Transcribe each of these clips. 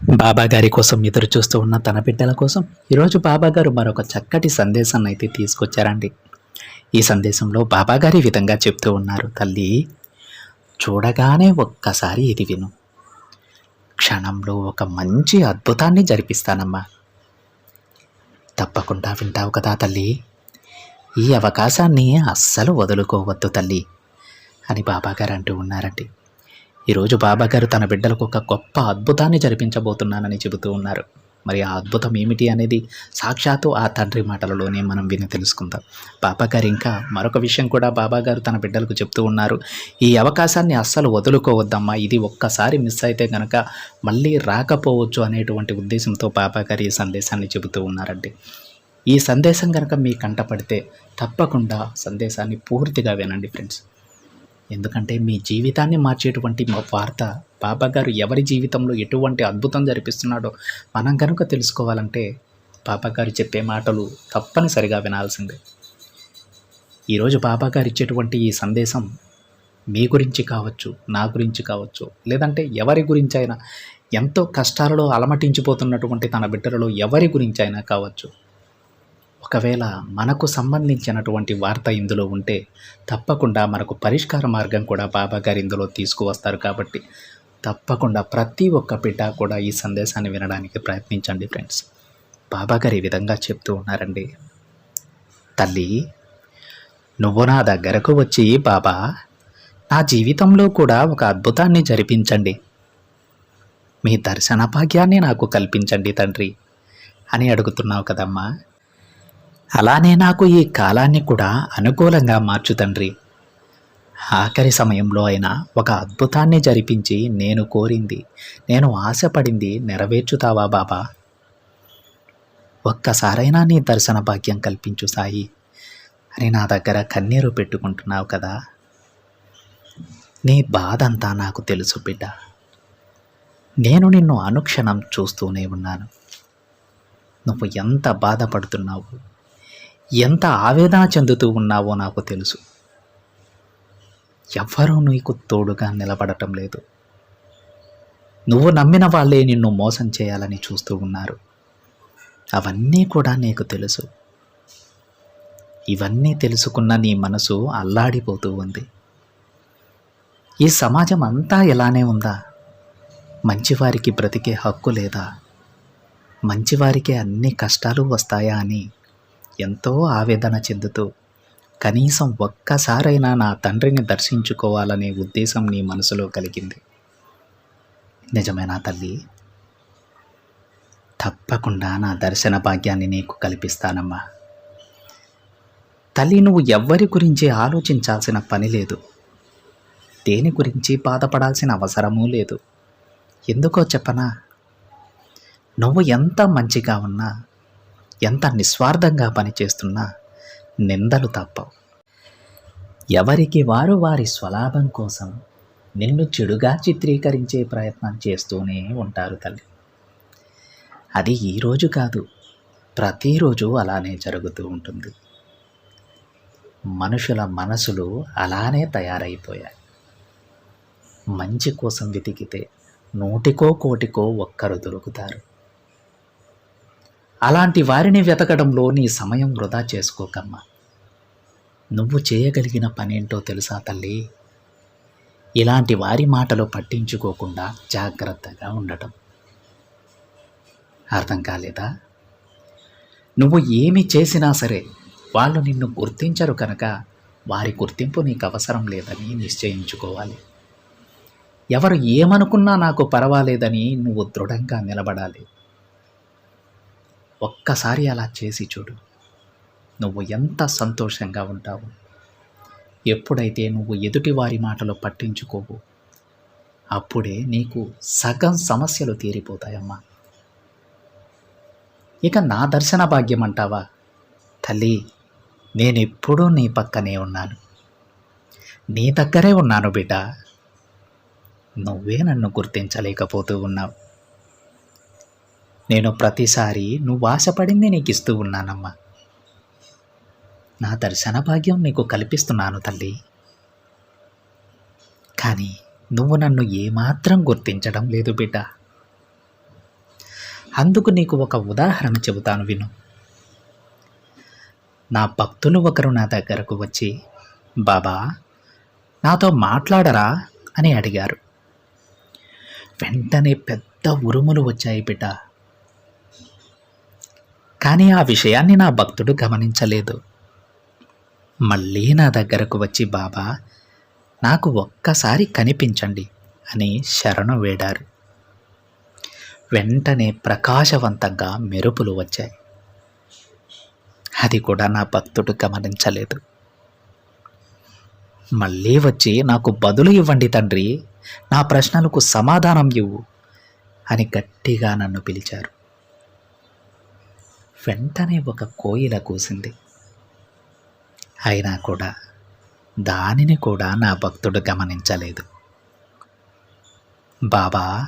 బాబా గారి కోసం ఎదురు చూస్తూ ఉన్న తన బిడ్డల కోసం ఈరోజు బాబా గారు మరొక చక్కటి సందేశాన్ని అయితే తీసుకొచ్చారండి. ఈ సందేశంలో బాబా గారి విధంగా చెప్తూ ఉన్నారు తల్లి చూడగానే ఒక్కసారి ఇది విను. క్షణంలో ఒక మంచి అద్భుతాన్ని జరిపిస్తానమ్మా. తప్పకుండా వింటావు కదా తల్లి. ఈ అవకాశాన్ని అస్సలు వదులుకోవద్దు తల్లి అని బాబాగారు అంటూ ఉన్నారండి. ఈరోజు బాబాగారు తన బిడ్డలకు ఒక గొప్ప అద్భుతాన్ని జరిపించబోతున్నానని చెబుతూ ఉన్నారు. మరి ఆ అద్భుతం ఏమిటి అనేది సాక్షాత్తు ఆ తండ్రి మాటలలోనే మనం విని తెలుసుకుందాం. బాబాగారు ఇంకా మరొక విషయం కూడా బాబాగారు తన బిడ్డలకు చెప్తూ ఉన్నారు. ఈ అవకాశాన్ని అస్సలు వదులుకోవద్దమ్మా ఇది ఒక్కసారి మిస్ అయితే కనుక మళ్ళీ రాకపోవచ్చు అనేటువంటి ఉద్దేశంతో బాబాగారు ఈ సందేశాన్ని చెబుతూ ఉన్నారండి. ఈ సందేశం కనుక మీ కంటపడితే తప్పకుండా సందేశాన్ని పూర్తిగా వినండి ఫ్రెండ్స్. ఎందుకంటే మీ జీవితాన్ని మార్చేటువంటి మా వార్త బాబా గారు ఎవరి జీవితంలో ఎటువంటి అద్భుతం జరిపిస్తున్నాడో మనం కనుక తెలుసుకోవాలంటే బాబా గారు చెప్పే మాటలు తప్పనిసరిగా వినాల్సిందే. ఈరోజు బాబా గారు ఇచ్చేటువంటి ఈ సందేశం మీ గురించి కావచ్చు నా గురించి కావచ్చు లేదంటే ఎవరి గురించి అయినా ఎంతో కష్టాలలో అలమటించిపోతున్నటువంటి తన బిడ్డలలో ఎవరి గురించి అయినా కావచ్చు ఒకవేళ మనకు సంబంధించినటువంటి వార్త ఇందులో ఉంటే తప్పకుండా మనకు పరిష్కార మార్గం కూడా బాబా గారు ఇందులో తీసుకువస్తారు కాబట్టి తప్పకుండా ప్రతి ఒక్క బిడ్డ కూడా ఈ సందేశాన్ని వినడానికి ప్రయత్నించండి ఫ్రెండ్స్. బాబా గారు ఈ విధంగా చెప్తూ ఉన్నారండి. తల్లి నువ్వు నా దగ్గరకు వచ్చి బాబా నా జీవితంలో కూడా ఒక అద్భుతాన్ని జరిపించండి. మీ దర్శన భాగ్యాన్ని నాకు కల్పించండి తండ్రి అని అడుగుతున్నావు కదమ్మా. అలానే నాకు ఈ కాలాన్ని కూడా అనుకూలంగా మార్చు తండ్రి. ఆఖరి సమయంలో అయినా ఒక అద్భుతాన్ని జరిపించి నేను కోరింది నేను ఆశపడింది నెరవేర్చుతావా బాబా? ఒక్కసారైనా నీ దర్శన భాగ్యం కల్పించు సాయి. అని నా దగ్గర కన్నీరు పెట్టుకుంటున్నావు కదా. నీ బాధంతా నాకు తెలుసు బిడ్డ. నేను నిన్ను అనుక్షణం చూస్తూనే ఉన్నాను. నువ్వు ఎంత బాధపడుతున్నావు? ఎంత ఆవేదన చెందుతూ ఉన్నావో నాకు తెలుసు. ఎవ్వరూ నీకు తోడుగా నిలబడటం లేదు. నువ్వు నమ్మిన వాళ్ళే నిన్ను మోసం చేయాలని చూస్తూ ఉన్నారు. అవన్నీ కూడా నీకు తెలుసు. ఇవన్నీ తెలుసుకున్న నీ మనసు అల్లాడిపోతూ ఉంది. ఈ సమాజం అంతా ఎలానే ఉందా? మంచివారికి బ్రతికే హక్కు లేదా? మంచివారికి అన్ని కష్టాలు వస్తాయా అని ఎంతో ఆవేదన చెందుతూ కనీసం ఒక్కసారైనా నా తండ్రిని దర్శించుకోవాలనే ఉద్దేశం నీ మనసులో కలిగింది. నిజమేనా తల్లి. తప్పకుండా నా దర్శన భాగ్యాన్ని నీకు కల్పిస్తానమ్మా. తల్లి నువ్వు ఎవ్వరి గురించి ఆలోచించాల్సిన పని లేదు. దేని గురించి బాధపడాల్సిన అవసరమూ లేదు. ఎందుకో చెప్పనా? నువ్వు ఎంత మంచిగా ఉన్నా ఎంత నిస్వార్థంగా పనిచేస్తున్నా నిందలు తప్పవు. ఎవరికి వారు వారి స్వలాభం కోసం నిన్ను చెడుగా చిత్రీకరించే ప్రయత్నం చేస్తూనే ఉంటారు తల్లి. అది ఈరోజు కాదు ప్రతిరోజు అలానే జరుగుతూ ఉంటుంది. మనుషుల మనసులు అలానే తయారైపోయాయి. మంచి కోసం వెతికితే నూటికో కోటికో ఒక్కరు దొరుకుతారు. అలాంటి వారిని వెతకడంలో నీ సమయం వృధా చేసుకోకమ్మా నువ్వు చేయగలిగిన పనేంటో తెలుసా తల్లి? ఇలాంటి వారి మాటలు పట్టించుకోకుండా జాగ్రత్తగా ఉండటం. అర్థం కాలేదా? నువ్వు ఏమి చేసినా సరే వాళ్ళు నిన్ను గుర్తించరు కనుక వారి గుర్తింపు నీకు అవసరం లేదని నిశ్చయించుకోవాలి. ఎవరు ఏమనుకున్నా నాకు పర్వాలేదని నువ్వు దృఢంగా నిలబడాలి. ఒక్కసారి అలా చేసి చూడు. నువ్వు ఎంత సంతోషంగా ఉంటావు. ఎప్పుడైతే నువ్వు ఎదుటి వారి మాటలు పట్టించుకోవు అప్పుడే నీకు సగం సమస్యలు తీరిపోతాయమ్మా. ఇక నా దర్శన భాగ్యం అంటావా? తల్లి నేనెప్పుడూ నీ పక్కనే ఉన్నాను. నీ దగ్గరే ఉన్నాను బిడ్డ. నువ్వే నన్ను గుర్తించలేకపోతూ ఉన్నావు. నేను ప్రతిసారి నువ్వు ఆశపడింది నీకు ఇస్తూ ఉన్నానమ్మా. నా దర్శన భాగ్యం నీకు కల్పిస్తున్నాను తల్లి. కానీ నువ్వు నన్ను ఏమాత్రం గుర్తించడం లేదు బిడ్డ. అందుకు నీకు ఒక ఉదాహరణ చెబుతాను విను. నా భక్తులు ఒకరు నా దగ్గరకు వచ్చి బాబా నాతో మాట్లాడరా? అని అడిగారు. వెంటనే పెద్ద ఉరుములు వచ్చాయి బిడ్డ. కానీ ఆ విషయాన్ని నా భక్తుడు గమనించలేదు. మళ్ళీ నా దగ్గరకు వచ్చి బాబా నాకు ఒక్కసారి కనిపించండి అని శరణు వేడారు. వెంటనే ప్రకాశవంతంగా మెరుపులు వచ్చాయి. అది కూడా నా భక్తుడు గమనించలేదు. మళ్ళీ వచ్చి నాకు బదులు ఇవ్వండి తండ్రి నా ప్రశ్నలకు సమాధానం ఇవ్వు అని గట్టిగా నన్ను పిలిచారు. వెంటనే ఒక కోయిల కూసింది. అయినా కూడా దానిని కూడా నా భక్తుడు గమనించలేదు. బాబా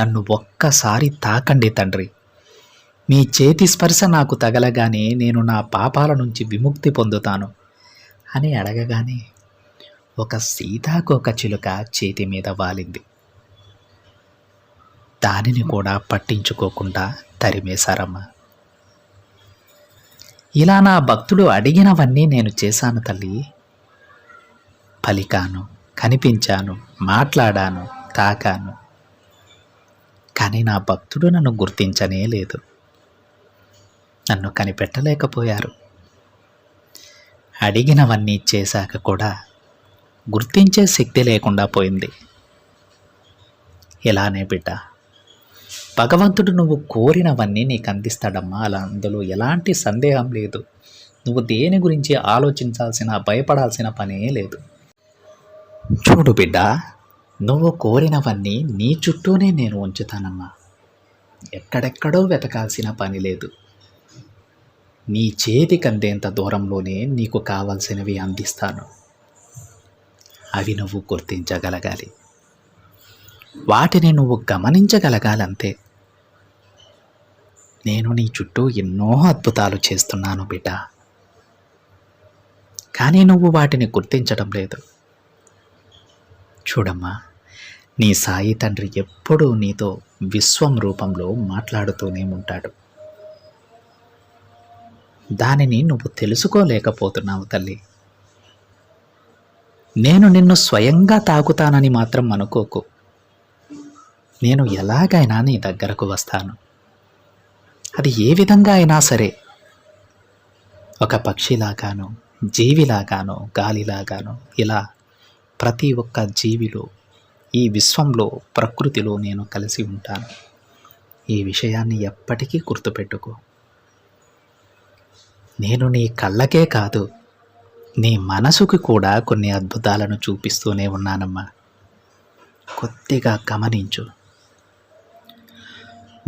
నన్ను ఒక్కసారి తాకండి తండ్రి. మీ చేతి స్పర్శ నాకు తగలగానే నేను నా పాపాల నుంచి విముక్తి పొందుతాను అని అడగగానే ఒక సీతాకోక చిలుక చేతి మీద వాలింది. దానిని కూడా పట్టించుకోకుండా తరిమేశారమ్మా. ఇలా నా భక్తుడు అడిగినవన్నీ నేను చేశాను తల్లి. పలికాను కనిపించాను మాట్లాడాను తాకాను. కానీ నా భక్తుడు నన్ను గుర్తించనే లేదు. నన్ను కనిపెట్టలేకపోయారు. అడిగినవన్నీ చేశాక కూడా గుర్తించే శక్తి లేకుండా పోయింది. ఇలానే బిడ్డ భగవంతుడు నువ్వు కోరినవన్నీ నీకు అందిస్తాడమ్మా. అలా అందులో ఎలాంటి సందేహం లేదు. నువ్వు దేని గురించి ఆలోచించాల్సిన భయపడాల్సిన పనే లేదు. చూడు బిడ్డ నువ్వు కోరినవన్నీ నీ చుట్టూనే నేను ఉంచుతానమ్మా. ఎక్కడెక్కడో వెతకాల్సిన పని లేదు. నీ చేతికి అందేంత దూరంలోనే నీకు కావాల్సినవి అందిస్తాను. అవి నువ్వు గుర్తించగలగాలి. వాటిని నువ్వు గమనించగలగాలంతే. నేను నీ చుట్టూ ఎన్నో అద్భుతాలు చేస్తున్నాను బిడ్డ. కానీ నువ్వు వాటిని గుర్తించడం లేదు. చూడమ్మా నీ సాయి తండ్రి ఎప్పుడూ నీతో విశ్వం రూపంలో మాట్లాడుతూనే ఉంటాడు. దానిని నువ్వు తెలుసుకోలేకపోతున్నావు తల్లి. నేను నిన్ను స్వయంగా తాకుతానని మాత్రం అనుకోకు. నేను ఎలాగైనా నీ దగ్గరకు వస్తాను. అది ఏ విధంగా అయినా సరే. ఒక పక్షిలాగాను జీవిలాగాను గాలిలాగాను ఇలా ప్రతి ఒక్క జీవిలో ఈ విశ్వంలో ప్రకృతిలో నేను కలిసి ఉంటాను. ఈ విషయాన్ని ఎప్పటికీ గుర్తుపెట్టుకో. నేను నీ కళ్ళకే కాదు నీ మనసుకు కూడా కొన్ని అద్భుతాలను చూపిస్తూనే ఉన్నానమ్మా. కొద్దిగా గమనించు.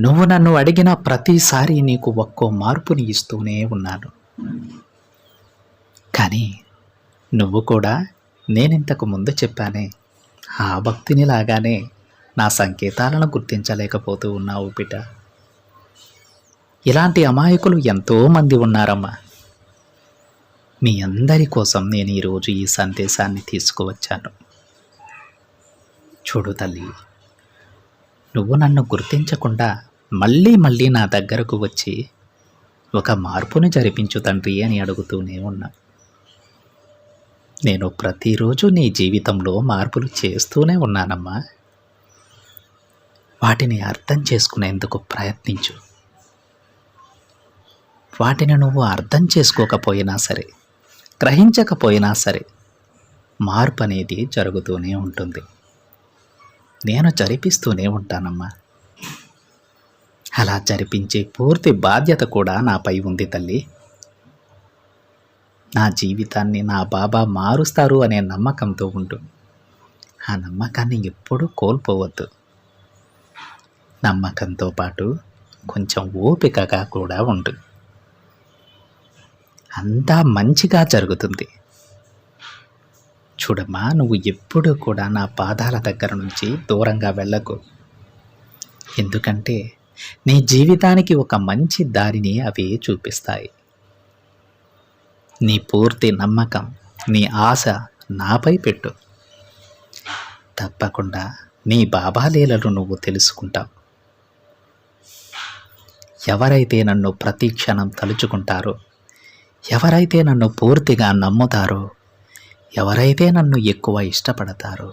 నువ్వు నన్ను అడిగిన ప్రతిసారి నీకు ఒక్కో మార్పుని ఇస్తూనే ఉన్నాను. కానీ నువ్వు కూడా నేనింతకు ముందు చెప్పానే ఆ భక్తిని లాగానే నా సంకేతాలను గుర్తించలేకపోతూ ఉన్నావు బిడ్డ. ఇలాంటి అమాయకులు ఎంతోమంది ఉన్నారమ్మా. మీ అందరి కోసం నేను ఈరోజు ఈ సందేశాన్ని తీసుకువచ్చాను. చూడు తల్లి నువ్వు నన్ను గుర్తించకుండా మళ్ళీ మళ్ళీ నా దగ్గరకు వచ్చి ఒక మార్పును జరిపించు తండ్రి అని అడుగుతూనే ఉన్నా. నేను ప్రతిరోజు నీ జీవితంలో మార్పులు చేస్తూనే ఉన్నానమ్మా. వాటిని అర్థం చేసుకునేందుకు ప్రయత్నించు. వాటిని నువ్వు అర్థం చేసుకోకపోయినా సరే గ్రహించకపోయినా సరే మార్పు అనేది జరుగుతూనే ఉంటుంది. నేను జరిపిస్తూనే ఉంటానమ్మా. అలా జరిపించే పూర్తి బాధ్యత కూడా నాపై ఉంది తల్లి. నా జీవితాన్ని నా బాబా మారుస్తారు అనే నమ్మకంతో ఉండు. ఆ నమ్మకాన్ని ఎప్పుడూ కోల్పోవద్దు. నమ్మకంతో పాటు కొంచెం ఓపికగా కూడా ఉండు. అంతా మంచిగా జరుగుతుంది. చూడమ్మా నువ్వు ఎప్పుడూ కూడా నా పాదాల దగ్గర నుంచి దూరంగా వెళ్ళకు. ఎందుకంటే నీ జీవితానికి ఒక మంచి దారిని అవి చూపిస్తాయి. నీ పూర్తి నమ్మకం నీ ఆశ నాపై పెట్టు. తప్పకుండా నీ బాబాలీలను నువ్వు తెలుసుకుంటావు. ఎవరైతే నన్ను ప్రతి క్షణం తలుచుకుంటారో ఎవరైతే నన్ను పూర్తిగా నమ్ముతారో ఎవరైతే నన్ను ఎక్కువ ఇష్టపడతారో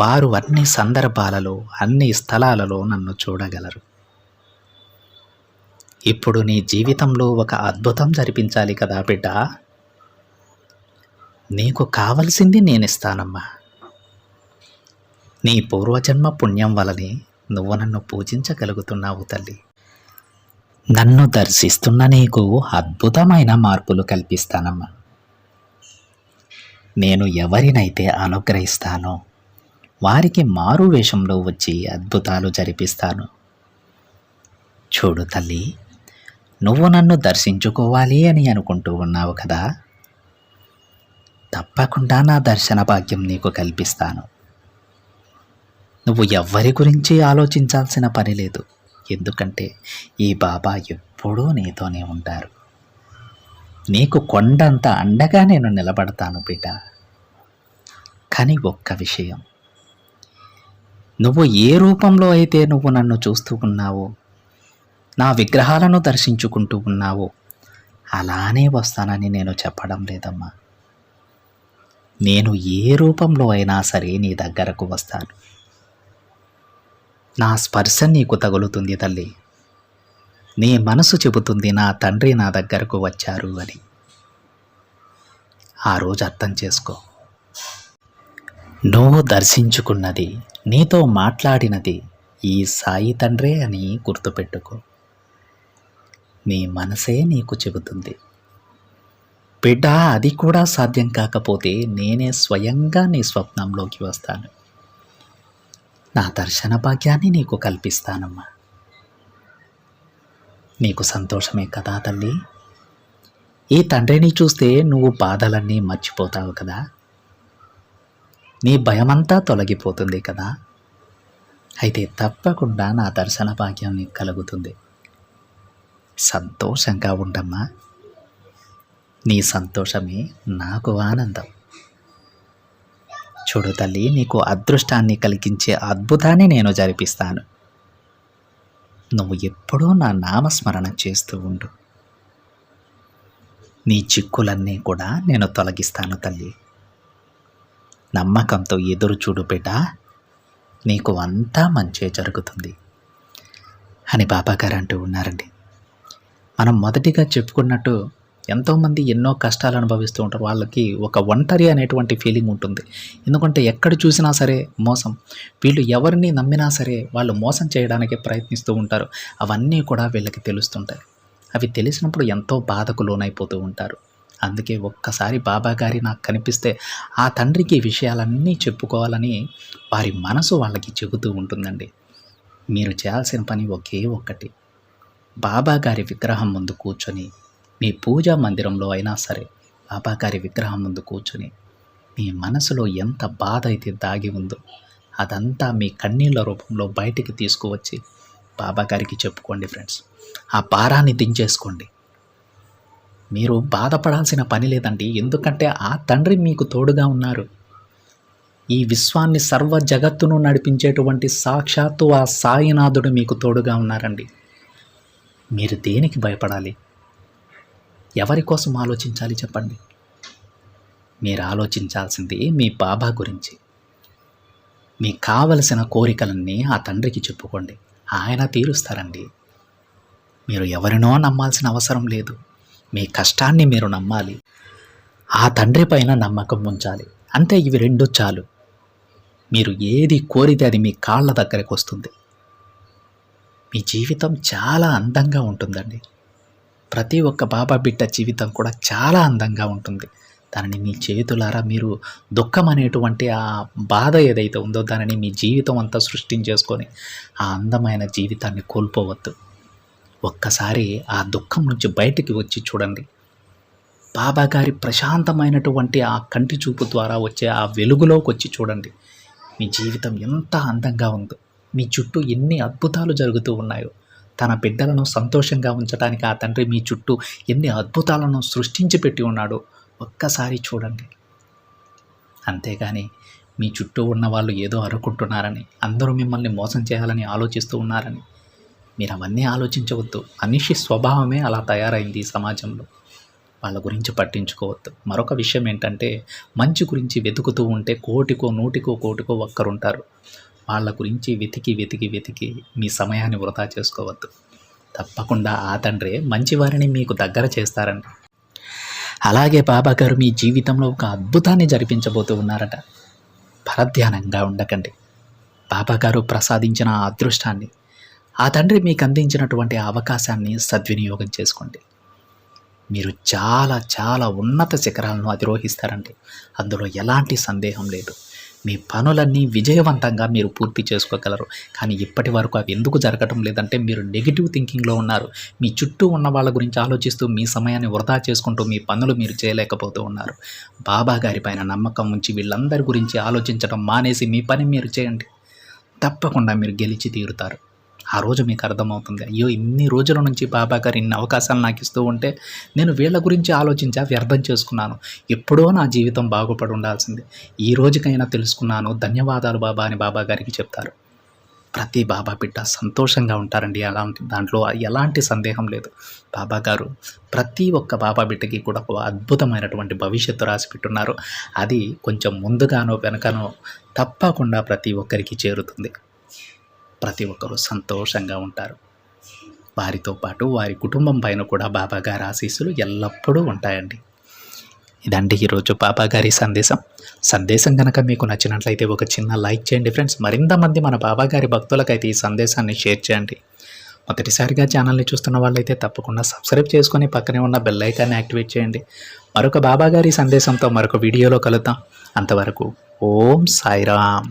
వారు అన్ని సందర్భాలలో అన్ని స్థలాలలో నన్ను చూడగలరు. ఇప్పుడు నీ జీవితంలో ఒక అద్భుతం జరిపించాలి కదా బిడ్డ. నీకు కావలసింది నేను ఇస్తానమ్మా నీ పూర్వజన్మ పుణ్యం వలనే నువ్వు నన్ను పూజించగలుగుతున్నావు తల్లి. నన్ను దర్శిస్తున్న నీకు అద్భుతమైన మార్పులు కల్పిస్తానమ్మా. నేను ఎవరినైతే అనుగ్రహిస్తానో వారికి మారు వేషంలో వచ్చి అద్భుతాలు జరిపిస్తాను. చూడు తల్లి నువ్వు నన్ను దర్శించుకోవాలి అని అనుకుంటూ ఉన్నావు కదా? తప్పకుండా నా దర్శన భాగ్యం నీకు కల్పిస్తాను. నువ్వు ఎవ్వరి గురించి ఆలోచించాల్సిన పని లేదు. ఎందుకంటే ఈ బాబా ఎప్పుడూ నీతోనే ఉంటారు. నీకు కొండంత అండగా నేను నిలబడతాను బిడ్డ. కానీ ఒక్క విషయం. నువ్వు ఏ రూపంలో అయితే నువ్వు నన్ను చూస్తూ ఉన్నావో నా విగ్రహాలను దర్శించుకుంటూ ఉన్నావో అలానే వస్తానని నేను చెప్పడం లేదమ్మా. నేను ఏ రూపంలో అయినా సరే నీ దగ్గరకు వస్తాను. నా స్పర్శ నీకు తగులుతుంది తల్లి. నీ మనసు చెబుతుంది నా తండ్రి నా దగ్గరకు వచ్చారు అని. ఆ రోజు అర్థం చేసుకో. నువ్వు దర్శించుకున్నది నీతో మాట్లాడినది ఈ సాయి తండ్రే అని గుర్తుపెట్టుకో. నీ మనసే నీకు చెబుతుంది. బిడ్డ అది కూడా సాధ్యం కాకపోతే నేనే స్వయంగా నీ స్వప్నంలోకి వస్తాను. నా దర్శన భాగ్యాన్ని నీకు కల్పిస్తానమ్మా. నీకు సంతోషమే కదా తల్లి? ఈ తండ్రిని చూస్తే నువ్వు బాధలన్నీ మర్చిపోతావు కదా? నీ భయమంతా తొలగిపోతుంది కదా? అయితే తప్పకుండా నా దర్శన భాగ్యం నీకు కలుగుతుంది. సంతోషంగా ఉండమ్మా. నీ సంతోషమే నాకు ఆనందం. చూడు తల్లి నీకు అదృష్టాన్ని కలిగించే అద్భుతాన్ని నేను జరిపిస్తాను. నువ్వు ఎప్పుడూ నా నామస్మరణ చేస్తూ ఉండు. నీ చిక్కులన్నీ కూడా నేను తొలగిస్తాను తల్లి. నమ్మకంతో ఎదురు చూడు బిడ్డ. నీకు అంతా మంచే జరుగుతుంది. అని బాబాగారు అంటూ ఉన్నారండి. మనం మొదటిగా చెప్పుకున్నట్టు ఎంతోమంది ఎన్నో కష్టాలు అనుభవిస్తూ ఉంటారు. వాళ్ళకి ఒక ఒంటరి అనేటువంటి ఫీలింగ్ ఉంటుంది. ఎందుకంటే ఎక్కడ చూసినా సరే మోసం. వీళ్ళు ఎవరిని నమ్మినా సరే వాళ్ళు మోసం చేయడానికి ప్రయత్నిస్తూ ఉంటారు. అవన్నీ కూడా వీళ్ళకి తెలుస్తుంటాయి. అవి తెలిసినప్పుడు ఎంతో బాధకు లోనైపోతూ ఉంటారు. అందుకే ఒక్కసారి బాబా గారి నాకు కనిపిస్తే ఆ తండ్రికి విషయాలన్నీ చెప్పుకోవాలని వారి మనసు వాళ్ళకి చెబుతూ ఉంటుందండి. మీరు చేయాల్సిన పని ఒకే ఒక్కటి. బాబా గారి విగ్రహం ముందు కూర్చొని మీ పూజా మందిరంలో అయినా సరే బాబాగారి విగ్రహం ముందు కూర్చొని మీ మనసులో ఎంత బాధ అయితే దాగి ఉందో అదంతా మీ కన్నీళ్ళ రూపంలో బయటికి తీసుకువచ్చి బాబాగారికి చెప్పుకోండి ఫ్రెండ్స్. ఆ భారాన్ని దించేసుకోండి. మీరు బాధపడాల్సిన పని లేదండి. ఎందుకంటే ఆ తండ్రి మీకు తోడుగా ఉన్నారు. ఈ విశ్వాన్ని సర్వ జగత్తును నడిపించేటువంటి సాక్షాత్తు ఆ సాయినాథుడు మీకు తోడుగా ఉన్నారండి. మీరు దేనికి భయపడాలి? ఎవరి కోసం ఆలోచించాలి చెప్పండి? మీరు ఆలోచించాల్సింది మీ బాబా గురించి. మీకు కావలసిన కోరికలన్నీ ఆ తండ్రికి చెప్పుకోండి. ఆయన తీరుస్తారండి. మీరు ఎవరినో నమ్మాల్సిన అవసరం లేదు. మీ కష్టాన్ని మీరు నమ్మాలి. ఆ తండ్రి పైన నమ్మకం ఉంచాలి. అంతే ఇవి రెండు చాలు. మీరు ఏది కోరితే అది మీ కాళ్ళ దగ్గరకు వస్తుంది. మీ జీవితం చాలా అందంగా ఉంటుందండి. ప్రతి ఒక్క బాబా బిడ్డ జీవితం కూడా చాలా అందంగా ఉంటుంది. దానిని మీ చేతులారా మీరు దుఃఖం అనేటువంటి ఆ బాధ ఏదైతే ఉందో దానిని మీ జీవితం అంతా సృష్టించేసుకొని ఆ అందమైన జీవితాన్ని కోల్పోవద్దు. ఒక్కసారి ఆ దుఃఖం నుంచి బయటికి వచ్చి చూడండి. బాబా గారి ప్రశాంతమైనటువంటి ఆ కంటి చూపు ద్వారా వచ్చే ఆ వెలుగులోకి వచ్చి చూడండి. మీ జీవితం ఎంత అందంగా ఉందో మీ చుట్టూ ఎన్ని అద్భుతాలు జరుగుతూ ఉన్నాయో తన బిడ్డలను సంతోషంగా ఉంచడానికి ఆ తండ్రి మీ చుట్టూ ఎన్ని అద్భుతాలను సృష్టించి పెట్టి ఉన్నాడో ఒక్కసారి చూడండి. అంతేగాని మీ చుట్టూ ఉన్న వాళ్ళు ఏదో అనుకుంటున్నారని అందరూ మిమ్మల్ని మోసం చేయాలని ఆలోచిస్తూ ఉన్నారని. మీరు అవన్నీ ఆలోచించవద్దు. మనిషి స్వభావమే అలా తయారైంది సమాజంలో. వాళ్ళ గురించి పట్టించుకోవద్దు. మరొక విషయం ఏంటంటే మంచి గురించి వెతుకుతూ ఉంటే కోటికో నూటికో కోటికో ఒక్కరుంటారు. వాళ్ళ గురించి వెతికి వెతికి వెతికి మీ సమయాన్ని వృధా చేసుకోవద్దు. తప్పకుండా ఆ తండ్రే మంచివారిని మీకు దగ్గర చేస్తారండి అలాగే బాబా గారు మీ జీవితంలో ఒక అద్భుతాన్ని జరిపించబోతూ ఉన్నారట. పరధ్యానంగా ఉండకండి. బాబా గారు ప్రసాదించిన ఆ అదృష్టాన్ని ఆ తండ్రి మీకు అందించినటువంటి అవకాశాన్ని సద్వినియోగం చేసుకోండి. మీరు చాలా చాలా ఉన్నత శిఖరాలను అధిరోహిస్తారండి. అందులో ఎలాంటి సందేహం లేదు. మీ పనులన్నీ విజయవంతంగా మీరు పూర్తి చేసుకోగలరు. కానీ ఇప్పటి వరకు అవి ఎందుకు జరగటం లేదంటే మీరు నెగిటివ్ థింకింగ్లో ఉన్నారు. మీ చుట్టూ ఉన్న వాళ్ళ గురించి ఆలోచిస్తూ మీ సమయాన్ని వృధా చేసుకుంటూ మీ పనులు మీరు చేయలేకపోతూ ఉన్నారు. బాబా గారి పైన నమ్మకం ఉంచి వీళ్ళందరి గురించి ఆలోచించడం మానేసి మీ పని మీరు చేయండి. తప్పకుండా మీరు గెలిచి తీరుతారు. ఆ రోజు మీకు అర్థమవుతుంది. అయ్యో ఇన్ని రోజుల నుంచి బాబా గారు ఇన్ని అవకాశాలు నాకు ఇస్తూ ఉంటే నేను వీళ్ళ గురించి ఆలోచించా వ్యర్థం చేసుకున్నాను. ఎప్పుడో నా జీవితం బాగుపడి ఉండాల్సింది. ఈ రోజుకైనా తెలుసుకున్నాను. ధన్యవాదాలు బాబా అని బాబా గారికి చెప్తారు. ప్రతి బాబా బిడ్డ సంతోషంగా ఉంటారండి. అలాంటి దాంట్లో ఎలాంటి సందేహం లేదు. బాబా గారు ప్రతి ఒక్క బాబా బిడ్డకి కూడా ఒక అద్భుతమైనటువంటి భవిష్యత్తు రాసి పెట్టున్నారు. అది కొంచెం ముందుగానో వెనకనో తప్పకుండా ప్రతి ఒక్కరికి చేరుతుంది. ప్రతి ఒక్కరూ సంతోషంగా ఉంటారు. వారితో పాటు వారి కుటుంబం పైన కూడా బాబా గారి ఆశీస్సులు ఎల్లప్పుడూ ఉంటాయండి. ఇదండి ఈరోజు బాబా గారి సందేశం. సందేశం కనుక మీకు నచ్చినట్లయితే ఒక చిన్న లైక్ చేయండి ఫ్రెండ్స్. మరింత మంది మన బాబా గారి భక్తులకైతే ఈ సందేశాన్ని షేర్ చేయండి. మొదటిసారిగా ఛానల్ని చూస్తున్న వాళ్ళైతే తప్పకుండా సబ్స్క్రైబ్ చేసుకొని పక్కనే ఉన్న బెల్ ఐకాన్ని యాక్టివేట్ చేయండి. మరొక బాబాగారి సందేశంతో మరొక వీడియోలో కలుద్దాం. అంతవరకు ఓం సాయిరామ్.